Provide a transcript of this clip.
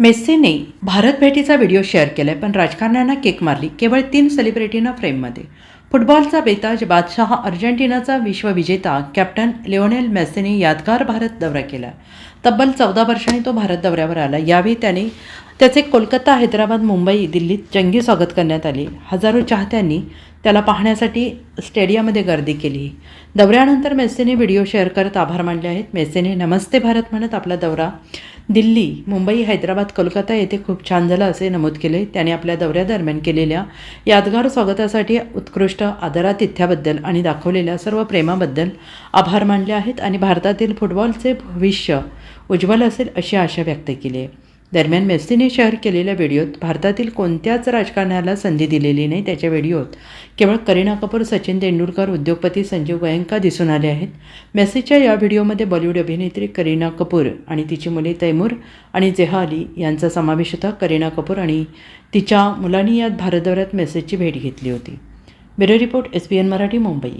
मेस्सीने भारत भेटीचा video share केलाय पण राजकारण्यांना केक मारली केवळ तीन सेलिब्रिटींना फ्रेममध्ये. फुटबॉलचा बेताज बादशाह अर्जेंटिनाचा विश्वविजेता कॅप्टन लिओनेल मेस्सीने यादगार भारत दौरा केला. तब्बल चौदा वर्षांनी तो भारत दौऱ्यावर आला. यावेळी त्याने त्याचे कोलकाता हैदराबाद मुंबई दिल्लीत जंगी स्वागत करण्यात आले. हजारो चाहत्यांनी त्याला पाहण्यासाठी स्टेडियममध्ये गर्दी केली. दौऱ्यानंतर मेस्सीने व्हिडिओ शेअर करत आभार मानले आहेत. मेस्सीने नमस्ते भारत म्हणत आपला दौरा दिल्ली मुंबई हैदराबाद कोलकाता येथे खूप छान झाला असे नमूद केले. त्याने आपल्या दौऱ्यादरम्यान केलेल्या यादगार स्वागतासाठी उत्कृष्ट आदरातिथ्याबद्दल आणि दाखवलेल्या सर्व प्रेमाबद्दल आभार मानले आहेत आणि भारतातील फुटबॉलचे भविष्य उज्ज्वल असेल अशी आशा व्यक्त केली आहे. दरम्यान मेस्सीने शेअर केलेल्या व्हिडिओत भारतातील कोणत्याच राजकारण्याला संधी दिलेली नाही त्याच्या व्हिडिओत. केवळ करीना कपूर सचिन तेंडुलकर उद्योगपती संजीव गोयंका दिसून आले आहेत. मेस्सीच्या या व्हिडिओमध्ये बॉलिवूड अभिनेत्री करीना कपूर आणि तिची मुले तैमूर आणि जेहा अली यांचा समावेश होता. करीना कपूर आणि तिच्या मुलांनी यात भारत दौऱ्यात मेसेजची भेट घेतली होती. Bureau report S B N Marathi Mumbai.